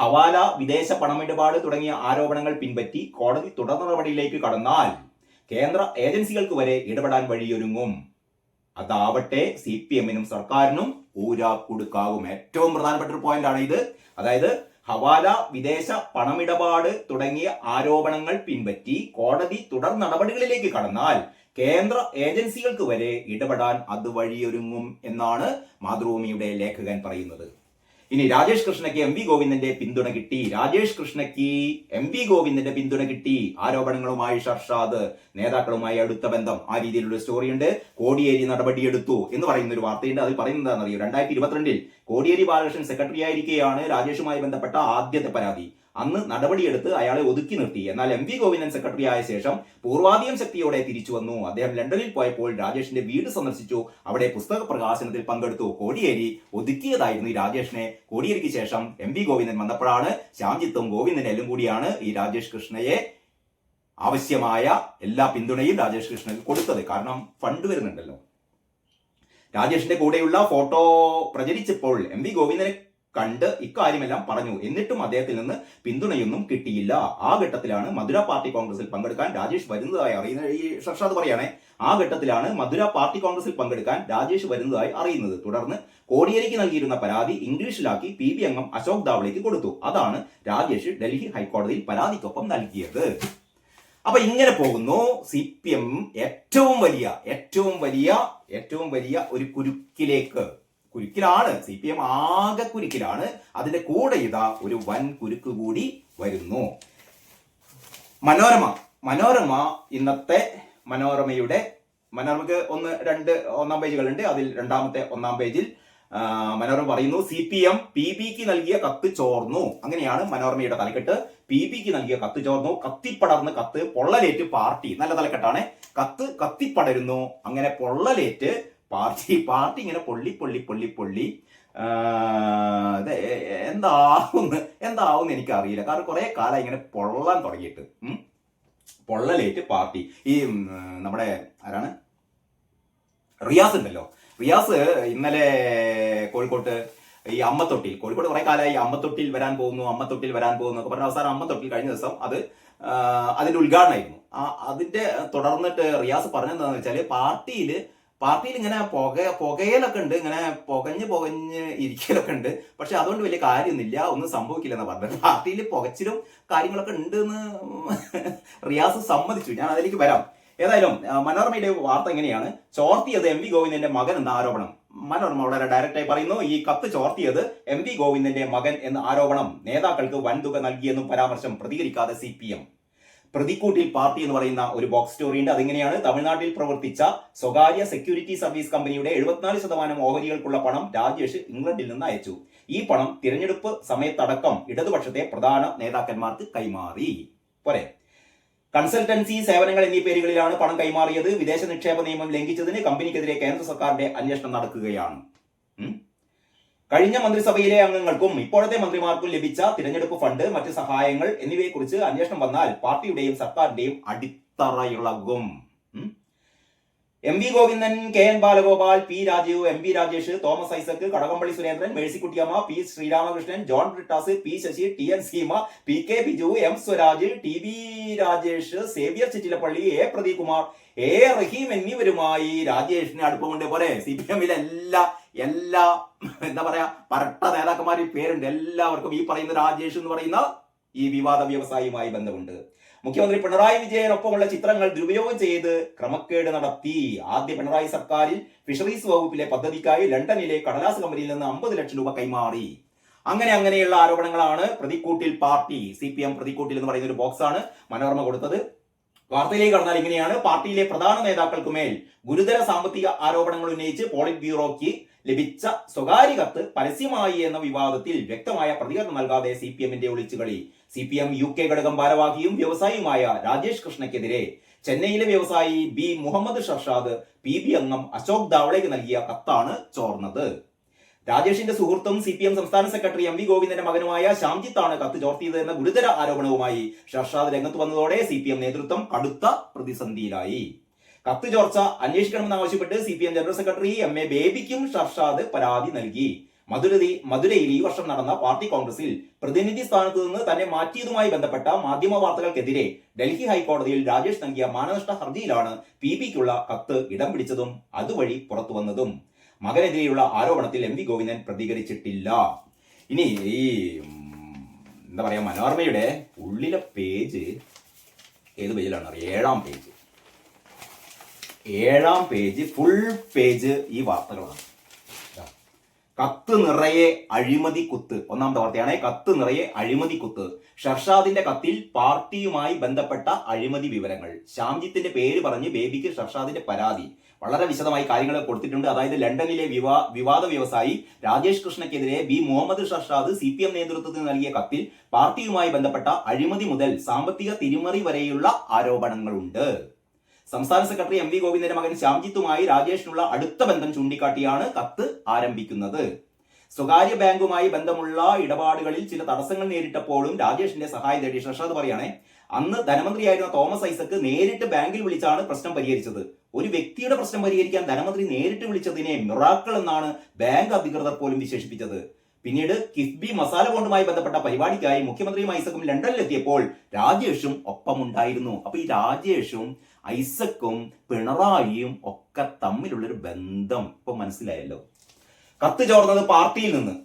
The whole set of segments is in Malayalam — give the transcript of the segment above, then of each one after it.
ഹവാല വിദേശ പണമിടപാട് തുടങ്ങിയ ആരോപണങ്ങൾ പിൻപറ്റി കോടതി തുടർ നടപടിയിലേക്ക് കടന്നാൽ കേന്ദ്ര ഏജൻസികൾക്ക് വരെ ഇടപെടാൻ വഴിയൊരുങ്ങും. അതാവട്ടെ സി പി എമ്മിനും സർക്കാരിനും ഊരാ കൊടുക്കാവും. ഏറ്റവും പ്രധാനപ്പെട്ട ഒരു പോയിന്റ് ആണ് ഇത്. അതായത് ഹവാല വിദേശ പണമിടപാട് തുടങ്ങിയ ആരോപണങ്ങൾ പിൻപറ്റി കോടതി തുടർ നടപടികളിലേക്ക് കടന്നാൽ കേന്ദ്ര ഏജൻസികൾക്ക് വരെ ഇടപെടാൻ അത് വഴിയൊരുങ്ങും എന്നാണ് മാതൃഭൂമിയുടെ ലേഖകൻ പറയുന്നത്. ഇനി രാജേഷ് കൃഷ്ണയ്ക്ക് എം വി ഗോവിന്ദന്റെ പിന്തുണ കിട്ടി. രാജേഷ് കൃഷ്ണയ്ക്ക് എം വി ഗോവിന്ദന്റെ പിന്തുണ കിട്ടി. ആരോപണങ്ങളുമായി ഷർഷാദ് നേതാക്കളുമായി അടുത്ത ബന്ധം. ആ രീതിയിലുള്ള സ്റ്റോറിയുണ്ട്. കോടിയേരി നടപടിയെടുത്തു എന്ന് പറയുന്ന ഒരു വാർത്തയുണ്ട്. അത് പറയുന്നത് എന്താണെന്നറിയോ രണ്ടായിരത്തി ഇരുപത്തിരണ്ടിൽ കോടിയേരി ബാലകൃഷ്ണൻ സെക്രട്ടറി ആയിരിക്കെയാണ് രാജേഷുമായി ബന്ധപ്പെട്ട ആദ്യത്തെ പരാതി. അന്ന് നടപടിയെടുത്ത് അയാളെ ഒതുക്കി നിർത്തി. എന്നാൽ എം വി ഗോവിന്ദൻ സെക്രട്ടറി ആയ ശേഷം പൂർവാധികം ശക്തിയോടെ തിരിച്ചു വന്നു. അദ്ദേഹം ലണ്ടനിൽ പോയപ്പോൾ രാജേഷിന്റെ വീട് സന്ദർശിച്ചു. അവിടെ പുസ്തക പ്രകാശനത്തിൽ പങ്കെടുത്തു. കോടിയേരി ഒതുക്കിയതായിരുന്നു ഈ രാജേഷിനെ. കോടിയേരിക്ക് ശേഷം എം വി ഗോവിന്ദൻ വന്നപ്പോഴാണ് ശ്യാംജിത്തും ഗോവിന്ദനും എല്ലാം കൂടിയാണ് ഈ രാജേഷ് കൃഷ്ണയെ ആവശ്യമായ എല്ലാ പിന്തുണയും രാജേഷ് കൃഷ്ണന് കൊടുത്തത്. കാരണം ഫണ്ട് വരുന്നുണ്ടല്ലോ. രാജേഷിന്റെ കൂടെയുള്ള ഫോട്ടോ പ്രചരിച്ചപ്പോൾ എം വി ഗോവിന്ദനെ കണ്ട് ഇക്കാര്യമെല്ലാം പറഞ്ഞു. എന്നിട്ടും അദ്ദേഹത്തിൽ നിന്ന് പിന്തുണയൊന്നും കിട്ടിയില്ല. ആ ഘട്ടത്തിലാണ് മധുര പാർട്ടി കോൺഗ്രസിൽ പങ്കെടുക്കാൻ രാജേഷ് വരുന്നതായി അറിയുന്ന ഈ ഷർഷാദ് പറയാണ് ആ ഘട്ടത്തിലാണ് മധുര പാർട്ടി കോൺഗ്രസിൽ പങ്കെടുക്കാൻ രാജേഷ് വരുന്നതായി അറിയുന്നത്. തുടർന്ന് കോടിയേരിക്ക് നൽകിയിരുന്ന പരാതി ഇംഗ്ലീഷിലാക്കി പി ബി അംഗം അശോക് ദാവളേക്ക് കൊടുത്തു. അതാണ് രാജേഷ് ഡൽഹി ഹൈക്കോടതിയിൽ പരാതിക്കൊപ്പം നൽകിയത്. അപ്പൊ ഇങ്ങനെ പോകുന്നു. സി പി എം ഏറ്റവും വലിയ ഏറ്റവും വലിയ ഏറ്റവും വലിയ ഒരു കുരുക്കിലേക്ക്. കുരുക്കിലാണ്. സി പി എം ആകെ കുരുക്കിലാണ്. അതിന്റെ കൂടെ ഇതാ ഒരു വൻ കുരുക്ക് കൂടി വരുന്നു. മനോരമ. മനോരമ ഇന്നത്തെ മനോരമയുടെ മനോരമയ്ക്ക് ഒന്ന് രണ്ട് ഒന്നാം പേജുകളുണ്ട്. അതിൽ രണ്ടാമത്തെ ഒന്നാം പേജിൽ മനോരമ പറയുന്നു സി പി എം പി ബിക്ക് നൽകിയ കത്ത് ചോർന്നു. അങ്ങനെയാണ് മനോരമയുടെ തലക്കെട്ട്. പി ബിക്ക് നൽകിയ കത്ത് ചോർന്നു. കത്തിപ്പടർന്ന് കത്ത് പൊള്ളലേറ്റ് പാർട്ടി. നല്ല തലക്കെട്ടാണ്. കത്ത് കത്തിപ്പടരുന്നു. അങ്ങനെ പൊള്ളലേറ്റ് പാർട്ടി പാർട്ടി ഇങ്ങനെ പൊള്ളി പൊള്ളി പൊള്ളി പൊള്ളി. ഇത് എന്താവുന്ന് എന്താവുന്ന് എനിക്കറിയില്ല. കാരണം കുറെ കാലം ഇങ്ങനെ പൊള്ളാൻ തുടങ്ങിയിട്ട്. പൊള്ളലേറ്റ് പാർട്ടി. ഈ നമ്മുടെ ആരാണ്? റിയാസ് ഉണ്ടല്ലോ. റിയാസ് ഇന്നലെ കോഴിക്കോട്ട് ഈ അമ്മത്തൊട്ടിൽ കോഴിക്കോട് കുറെ കാലമായി അമ്മത്തൊട്ടിൽ വരാൻ പോകുന്നു അമ്മത്തൊട്ടിൽ വരാൻ പോകുന്നു ഒക്കെ പറഞ്ഞ അവസാനം അമ്മത്തൊട്ടിൽ കഴിഞ്ഞ ദിവസം അത് അതിന്റെ ഉദ്ഘാടനമായിരുന്നു. ആ അതിന്റെ തുടർന്നിട്ട് റിയാസ് പറഞ്ഞെന്താണെന്ന് വെച്ചാൽ പാർട്ടിയിൽ പാർട്ടിയിൽ ഇങ്ങനെ പുക പുകയിലൊക്കെ ഉണ്ട്. ഇങ്ങനെ പുകഞ്ഞ് പുകഞ്ഞ് ഇരിക്കലൊക്കെ ഉണ്ട്. പക്ഷെ അതുകൊണ്ട് വലിയ കാര്യമൊന്നുമില്ല. ഒന്നും സംഭവിക്കില്ല എന്ന് പറഞ്ഞത്. പാർട്ടിയിൽ പുകച്ചിലും കാര്യങ്ങളൊക്കെ ഉണ്ട് എന്ന് റിയാസ് സമ്മതിച്ചു. ഞാൻ അതിലേക്ക് വരാം. ഏതായാലും മനോരമയുടെ വാർത്ത എങ്ങനെയാണ് ചോർത്തിയത് എം വി ഗോവിന്ദന്റെ മകൻ എന്ന ആരോപണം. മനോരമ വളരെ ഡയറക്റ്റായി പറയുന്നു. ഈ കത്ത് ചോർത്തിയത് എം വി ഗോവിന്ദന്റെ മകൻ എന്ന ആരോപണം. നേതാക്കൾക്ക് വൻതുക നൽകിയെന്നും പരാമർശം പ്രതികരിക്കാതെ സി പ്രതിക്കൂട്ടിൽ പാർട്ടി എന്ന് പറയുന്ന ഒരു ബോക്സ് സ്റ്റോറി ഉണ്ട്. അതെങ്ങനെയാണ്? തമിഴ്നാട്ടിൽ പ്രവർത്തിച്ച സ്വകാര്യ സെക്യൂരിറ്റി സർവീസ് കമ്പനിയുടെ എഴുപത്തിനാല് ശതമാനം ഓഹരികൾക്കുള്ള പണം രാജേഷ് ഇംഗ്ലണ്ടിൽ നിന്ന് അയച്ചു. ഈ പണം തിരഞ്ഞെടുപ്പ് സമയത്തടക്കം ഇടതുപക്ഷത്തെ പ്രധാന നേതാക്കന്മാർക്ക് കൈമാറി. പോരെ. കൺസൾട്ടൻസി സേവനങ്ങൾ എന്നീ പേരുകളിലാണ് പണം കൈമാറിയത്. വിദേശ നിക്ഷേപ നിയമം ലംഘിച്ചതിന് കമ്പനിക്കെതിരെ കേന്ദ്ര സർക്കാരിന്റെ അന്വേഷണം നടക്കുകയാണ്. കഴിഞ്ഞ മന്ത്രിസഭയിലെ അംഗങ്ങൾക്കും ഇപ്പോഴത്തെ മന്ത്രിമാർക്കും ലഭിച്ച തിരഞ്ഞെടുപ്പ് ഫണ്ട് മറ്റ് സഹായങ്ങൾ എന്നിവയെക്കുറിച്ച് അന്വേഷണം വന്നാൽ പാർട്ടിയുടെയും സർക്കാരിന്റെയും അടിത്തറയിളകും. M V Govindan K N Balagopal P Rajeev M V Rajesh Thomas Isaac Kadakampally Surendran Mercykuttyamma P Sreeramakrishnan John Brittas P Sasi T N Seema P K Biju M Swaraj T V Rajesh Xavier Chittilappally A Pradeep Kumar A Rahim എന്നിവരുമായി രാജേഷിന് അടുപ്പമുണ്ട് പോലെ സി പി എമ്മിലെ എല്ലാ എല്ലാ എന്താ പറയാ പരട്ട നേതാക്കന്മാരിൽ പേരുണ്ട്. എല്ലാവർക്കും ഈ പറയുന്ന രാജേഷ് എന്ന് പറയുന്ന ഈ വിവാദ വ്യവസായിയുമായി ബന്ധമുണ്ട്. മുഖ്യമന്ത്രി പിണറായി വിജയനൊപ്പമുള്ള ചിത്രങ്ങൾ ദുരുപയോഗം ചെയ്ത് ക്രമക്കേട് നടത്തി. ആദ്യ പിണറായി സർക്കാരിൽ ഫിഷറീസ് വകുപ്പിലെ പദ്ധതിക്കായി ലണ്ടനിലെ കടലാസ് കമ്പനിയിൽ നിന്ന് അമ്പത് ലക്ഷം രൂപ കൈമാറി. അങ്ങനെ അങ്ങനെയുള്ള ആരോപണങ്ങളാണ് പ്രതിക്കൂട്ടിൽ പാർട്ടി സി പി എം പ്രതിക്കൂട്ടിൽ എന്ന് പറയുന്ന ഒരു ബോക്സാണ് മനോരമ കൊടുത്തത്. വാർത്തയിലേക്ക് കടന്നാൽ ഇങ്ങനെയാണ്. പാർട്ടിയിലെ പ്രധാന നേതാക്കൾക്ക് മേൽ ഗുരുതര സാമ്പത്തിക ആരോപണങ്ങൾ ഉന്നയിച്ച് പോളിറ്റ് ബ്യൂറോയ്ക്ക് ലഭിച്ച സ്വകാര്യ കത്ത് പരസ്യമായി എന്ന വിവാദത്തിൽ വ്യക്തമായ പ്രതികരണം നൽകാതെ സി പി എമ്മിന്റെ ഒളിച്ചുകളി. C P M U K ഘടകം ഭാരവാഹിയും വ്യവസായിയുമായ രാജേഷ് കൃഷ്ണയ്ക്കെതിരെ ചെന്നൈയിലെ വ്യവസായി B Muhammad Sharshad P B അംഗം അശോക് ദാവളയ്ക്ക് നൽകിയ കത്താണ് ചോർന്നത്. രാജേഷിന്റെ സുഹൃത്തും സി പി എം സംസ്ഥാന സെക്രട്ടറി എം വി ഗോവിന്ദന്റെ മകനുമായ ശ്യാംജിത്താണ് കത്ത് ചോർത്തിയത് എന്ന ഗുരുതര ആരോപണവുമായി ഷർഷാദ് രംഗത്ത് വന്നതോടെ സി പി എം നേതൃത്വം കടുത്ത പ്രതിസന്ധിയിലായി. കത്ത് ചോർച്ച അന്വേഷിക്കണമെന്ന് ആവശ്യപ്പെട്ട് C P M general secretary M A ബേബിക്കും Sharshad പരാതി നൽകി. മധുരതി മധുരയിൽ ഈ വർഷം നടന്ന പാർട്ടി കോൺഗ്രസിൽ പ്രതിനിധി സ്ഥാനത്ത് നിന്ന് തന്നെ മാറ്റിയതുമായി ബന്ധപ്പെട്ട മാധ്യമ വാർത്തകൾക്കെതിരെ ഡൽഹി ഹൈക്കോടതിയിൽ രാജേഷ് നൽകിയ മാനനഷ്ട ഹർജിയിലാണ് പി പിക്കുള്ള കത്ത് ഇടം പിടിച്ചതും അതുവഴി പുറത്തു വന്നതും മകനെതിരെയുള്ള ആരോപണത്തിൽ എം വി ഗോവിന്ദൻ പ്രതികരിച്ചിട്ടില്ല. ഇനി ഈ എന്താ പറയാ മനോരമയുടെ ഉള്ളിലെ പേജ് ഏത് പേജിലാണ് ഏഴാം പേജ്. ഏഴാം പേജ് ഫുൾ പേജ് ഈ വാർത്തകളാണ്. കത്ത് നിറയെ അഴിമതി കുത്ത്. ഒന്നാമത്തെ വാർത്തയാണ് കത്ത് നിറയെ അഴിമതി കുത്ത്. ഷർഷാദിന്റെ കത്തിൽ പാർട്ടിയുമായി ബന്ധപ്പെട്ട അഴിമതി വിവരങ്ങൾ. ശാംജിത്തിന്റെ പേര് പറഞ്ഞ് ബേബിക്ക് ഷർഷാദിന്റെ പരാതി. വളരെ വിശദമായി കാര്യങ്ങൾ കൊടുത്തിട്ടുണ്ട്. അതായത് ലണ്ടനിലെ വിവാ വിവാദ വ്യവസായി Rajesh കൃഷ്ണയ്ക്കെതിരെ B Muhammad Sharshad C P M നേതൃത്വത്തിന് നൽകിയ കത്തിൽ പാർട്ടിയുമായി ബന്ധപ്പെട്ട അഴിമതി മുതൽ സാമ്പത്തിക തിരിമറി വരെയുള്ള ആരോപണങ്ങളുണ്ട്. സംസ്ഥാന സെക്രട്ടറി എം വി ഗോവിന്ദന്റെ മകൻ ശ്യാംജിത്തുമായി രാജേഷിനുള്ള അടുത്ത ബന്ധം ചൂണ്ടിക്കാട്ടിയാണ് കത്ത് ആരംഭിക്കുന്നത്. സ്വകാര്യ ബാങ്കുമായി ബന്ധമുള്ള ഇടപാടുകളിൽ ചില തടസ്സങ്ങൾ നേരിട്ടപ്പോഴും രാജേഷിന്റെ സഹായം തേടി ഷർഷാദ് പറയാണ് അന്ന് ധനമന്ത്രിയായിരുന്ന തോമസ് ഐസക്ക് നേരിട്ട് ബാങ്കിൽ വിളിച്ചാണ് പ്രശ്നം പരിഹരിച്ചത്. ഒരു വ്യക്തിയുടെ പ്രശ്നം പരിഹരിക്കാൻ ധനമന്ത്രി നേരിട്ട് വിളിച്ചതിനെ മിറാക്കൾ എന്നാണ് ബാങ്ക് അധികൃതർ പോലും വിശേഷിപ്പിച്ചത്. പിന്നീട് കിഫ്ബി മസാല ബോണ്ടുമായി ബന്ധപ്പെട്ട പരിപാടിക്കായി മുഖ്യമന്ത്രിയും ഐസക്കും ലണ്ടനിലെത്തിയപ്പോൾ രാജേഷും ഒപ്പമുണ്ടായിരുന്നു. അപ്പൊ ഈ രാജേഷും ഐസക്കും പിണറായിയും ഒക്കെ തമ്മിലുള്ളൊരു ബന്ധം ഇപ്പൊ മനസ്സിലായല്ലോ. കത്ത് ചോർന്നത് പാർട്ടിയിൽ നിന്ന്.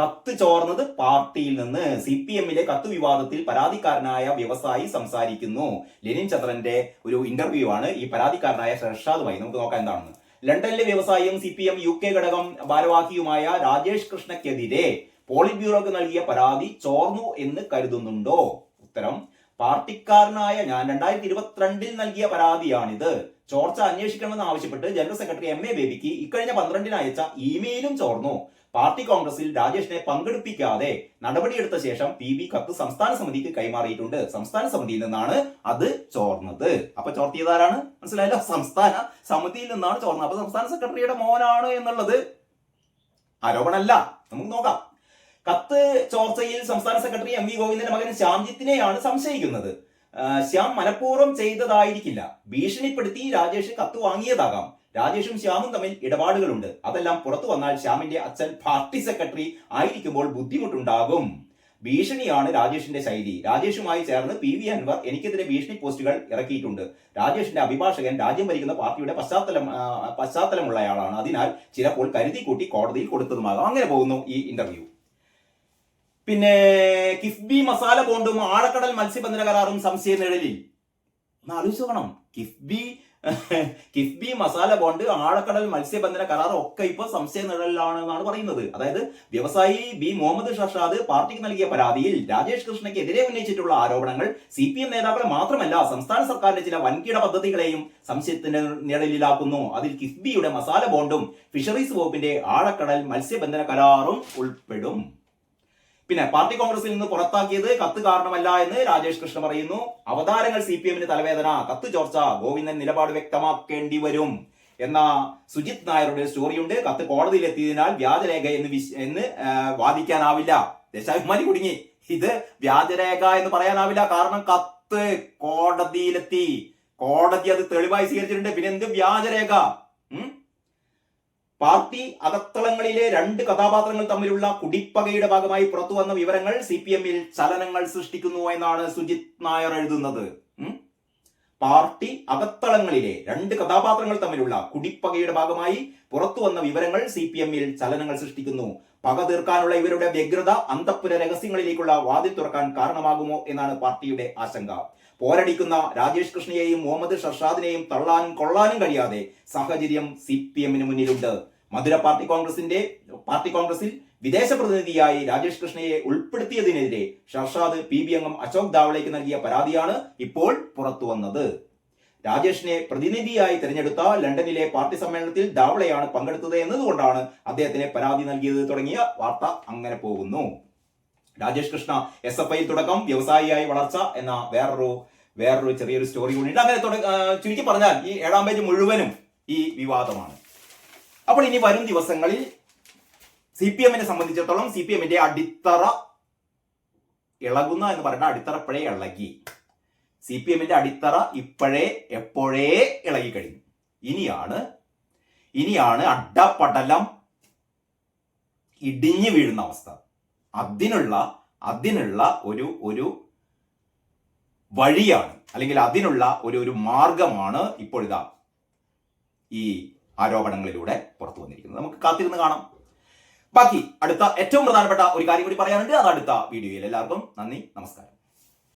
കത്ത് ചോർന്നത് പാർട്ടിയിൽ നിന്ന് സി പി എമ്മിലെ കത്ത് വിവാദത്തിൽ പരാതിക്കാരനായ വ്യവസായി സംസാരിക്കുന്നു. ലെനിൻ ചന്ദ്രന്റെ ഒരു ഇന്റർവ്യൂ ആണ് ഈ പരാതിക്കാരനായ ഷർഷാദുമായി. നമുക്ക് നോക്കാം എന്താണെന്ന്. ലണ്ടനിലെ വ്യവസായിയും C P M U K ഘടകം ഭാരവാഹിയുമായ രാജേഷ് കൃഷ്ണയ്ക്കെതിരെ പോളിറ്റ് ബ്യൂറോക്ക് നൽകിയ പരാതി ചോർന്നു എന്ന് കരുതുന്നുണ്ടോ? ഉത്തരം പാർട്ടിക്കാരനായ ഞാൻ രണ്ടായിരത്തി ഇരുപത്തിരണ്ടിൽ നൽകിയ പരാതിയാണിത്. ചോർച്ച അന്വേഷിക്കണമെന്ന് ആവശ്യപ്പെട്ട് ജനറൽ സെക്രട്ടറി എം എ ബേബിക്ക് ഇക്കഴിഞ്ഞ പന്ത്രണ്ടിന് അയച്ച ഇമെയിലും ചോർന്നു. പാർട്ടി കോൺഗ്രസിൽ രാജേഷിനെ പങ്കെടുപ്പിക്കാതെ നടപടിയെടുത്ത ശേഷം പി ബി കത്ത് സംസ്ഥാന സമിതിക്ക് കൈമാറിയിട്ടുണ്ട്. സംസ്ഥാന സമിതിയിൽ നിന്നാണ് അത് ചോർന്നത്. അപ്പൊ ചോർത്തിയത് ആരാണ് മനസ്സിലായല്ലോ? സംസ്ഥാന സമിതിയിൽ നിന്നാണ് ചോർന്നത്. അപ്പൊ സംസ്ഥാന സെക്രട്ടറിയുടെ മോനാണ് എന്നുള്ളത് ആരോപണമല്ല. നമുക്ക് നോക്കാം. കത്ത് ചോർച്ചയിൽ സംസ്ഥാന സെക്രട്ടറി എം വി ഗോവിന്ദന്റെ മകൻ ശ്യാംജിത്തിനെയാണ് സംശയിക്കുന്നത്. ശ്യാം മനഃപൂർവം ചെയ്തതായിരിക്കില്ല. ഭീഷണിപ്പെടുത്തി രാജേഷ് കത്ത് വാങ്ങിയതാകാം. രാജേഷും ശ്യാമും തമ്മിൽ ഇടപാടുകളുണ്ട്. അതെല്ലാം പുറത്തു വന്നാൽ ശ്യാമിന്റെ അച്ഛൻ പാർട്ടി സെക്രട്ടറി ആയിരിക്കുമ്പോൾ ബുദ്ധിമുട്ടുണ്ടാകും. ഭീഷണിയാണ് രാജേഷിന്റെ ശൈലി. രാജേഷുമായി ചേർന്ന് പി വി അൻവർ എനിക്കെതിരെ ഭീഷണി പോസ്റ്റുകൾ ഇറക്കിയിട്ടുണ്ട്. രാജേഷിന്റെ അഭിഭാഷകൻ രാജ്യം ഭരിക്കുന്ന പാർട്ടിയുടെ പശ്ചാത്തലം പശ്ചാത്തലമുള്ളയാളാണ്. അതിനാൽ ചിലപ്പോൾ കരുതി കൂട്ടി കോടതിയിൽ കൊടുത്തതുമാകാം. അങ്ങനെ പോകുന്നു ഈ ഇന്റർവ്യൂ. പിന്നെ കിഫ്ബി മസാല ബോണ്ടും ആഴക്കടൽ മത്സ്യബന്ധന കരാറും സംശയ നിഴലിൽ. ഒന്ന് ആലോചിച്ച് കിഫ്ബി കിഫ്ബി മസാല ബോണ്ട് ആഴക്കടൽ മത്സ്യബന്ധന കരാർ ഒക്കെ ഇപ്പൊ സംശയ നിഴലിലാണെന്നാണ് പറയുന്നത്. അതായത് വ്യവസായി ബി മുഹമ്മദ് ഷർഷാദ് പാർട്ടിക്ക് നൽകിയ പരാതിയിൽ രാജേഷ് കൃഷ്ണയ്ക്കെതിരെ ഉന്നയിച്ചിട്ടുള്ള ആരോപണങ്ങൾ സി പി എം നേതാക്കളെ മാത്രമല്ല സംസ്ഥാന സർക്കാരിന്റെ ചില വൻകിട പദ്ധതികളെയും സംശയത്തിന്റെ നിഴലിലാക്കുന്നു. അതിൽ കിഫ്ബിയുടെ മസാല ബോണ്ടും ഫിഷറീസ് വകുപ്പിന്റെ ആഴക്കടൽ മത്സ്യബന്ധന കരാറും ഉൾപ്പെടും. പിന്നെ പാർട്ടി കോൺഗ്രസിൽ നിന്ന് പുറത്താക്കിയത് കത്ത് കാരണമല്ല എന്ന് രാജേഷ് കൃഷ്ണ പറയുന്നു. അവതാരങ്ങൾ സി പി എമ്മിന് തലവേദന. കത്ത് ചോർച്ച ഗോവിന്ദൻ നിലപാട് വ്യക്തമാക്കേണ്ടി വരും എന്ന സുജിത് നായരുടെ സ്റ്റോറിയുണ്ട്. കത്ത് കോടതിയിൽ എത്തിയതിനാൽ വ്യാജരേഖ എന്ന് വിശ്- എന്ന് വാദിക്കാനാവില്ല. ദേശാഭിമാനി കുടുങ്ങി. ഇത് വ്യാജരേഖ എന്ന് പറയാനാവില്ല. കാരണം കത്ത് കോടതിയിലെത്തി. കോടതി അത് തെളിവായി സ്വീകരിച്ചിട്ടുണ്ട്. പിന്നെ എന്ത് വ്യാജരേഖ? ഉം? പാർട്ടി അകത്തളങ്ങളിലെ രണ്ട് കഥാപാത്രങ്ങൾ തമ്മിലുള്ള കുടിപ്പകയുടെ ഭാഗമായി പുറത്തു വന്ന വിവരങ്ങൾ സി പി എമ്മിൽ ചലനങ്ങൾ സൃഷ്ടിക്കുന്നു എന്നാണ് സുജിത് നായർ എഴുതുന്നത്. പാർട്ടി അകത്തളങ്ങളിലെ രണ്ട് കഥാപാത്രങ്ങൾ തമ്മിലുള്ള കുടിപ്പകയുടെ ഭാഗമായി പുറത്തു വന്ന വിവരങ്ങൾ സി പി എമ്മിൽ ചലനങ്ങൾ സൃഷ്ടിക്കുന്നു. പക തീർക്കാനുള്ള ഇവരുടെ വ്യഗ്രത അന്തപ്പുര രഹസ്യങ്ങളിലേക്കുള്ള വാതിൽ തുറക്കാൻ കാരണമാകുമോ എന്നാണ് പാർട്ടിയുടെ ആശങ്ക. പോരടിക്കുന്ന രാജേഷ് കൃഷ്ണയെയും മുഹമ്മദ് ഷർഷാദിനെയും തള്ളാനും കൊള്ളാനും കഴിയാതെ സാഹചര്യം സി പി എമ്മിന് മുന്നിലുണ്ട്. മധുര പാർട്ടി കോൺഗ്രസിന്റെ പാർട്ടി കോൺഗ്രസിൽ വിദേശ പ്രതിനിധിയായി രാജേഷ് കൃഷ്ണയെ ഉൾപ്പെടുത്തിയതിനെതിരെ ഷർഷാദ് പി ബി അംഗം അശോക് ദാവളേക്ക് നൽകിയ പരാതിയാണ് ഇപ്പോൾ പുറത്തു വന്നത്. രാജേഷിനെ പ്രതിനിധിയായി തിരഞ്ഞെടുത്ത ലണ്ടനിലെ പാർട്ടി സമ്മേളനത്തിൽ ദാവളയാണ് പങ്കെടുത്തത് എന്നതുകൊണ്ടാണ് അദ്ദേഹത്തിന് പരാതി നൽകിയത് തുടങ്ങിയ വാർത്ത അങ്ങനെ പോകുന്നു. Rajesh Krishna S F I തുടക്കം വ്യവസായിയായി വളർച്ച എന്ന വേറൊരു വേറൊരു ചെറിയൊരു സ്റ്റോറി കൂടിയുണ്ട് അങ്ങനെ തുട- ആ, ചുരുക്കി പറഞ്ഞാൽ ഈ ഏഴാം പേജ് മുഴുവനും ഈ വിവാദമാണ്. അപ്പോൾ ഇനി വരും ദിവസങ്ങളിൽ സി പി എമ്മിനെ സംബന്ധിച്ചിടത്തോളം സി പി എമ്മിന്റെ അടിത്തറ ഇളകുന്ന എന്ന് പറഞ്ഞ അടിത്തറ ഇപ്പോഴേ ഇളകി. സി പി എമ്മിന്റെ അടിത്തറ ഇപ്പോഴേ എപ്പോഴേ ഇളകി കഴിഞ്ഞു. ഇനിയാണ് ഇനിയാണ് അഡപടലം ഇടിഞ്ഞു വീഴുന്ന അവസ്ഥ. അതിനുള്ള അതിനുള്ള ഒരു ഒരു വഴിയാണ് അല്ലെങ്കിൽ അതിനുള്ള ഒരു ഒരു മാർഗമാണ് ഇപ്പോഴിതാ ഈ ആരോപണങ്ങളിലൂടെ പുറത്തു വന്നിരിക്കുന്നത്. നമുക്ക് കാത്തിരുന്ന് കാണാം. ബാക്കി അടുത്ത ഏറ്റവും പ്രധാനപ്പെട്ട ഒരു കാര്യം കൂടി പറയാനുണ്ട്. അത് അടുത്ത വീഡിയോയിൽ എല്ലാവർക്കും നന്ദി നമസ്കാരം.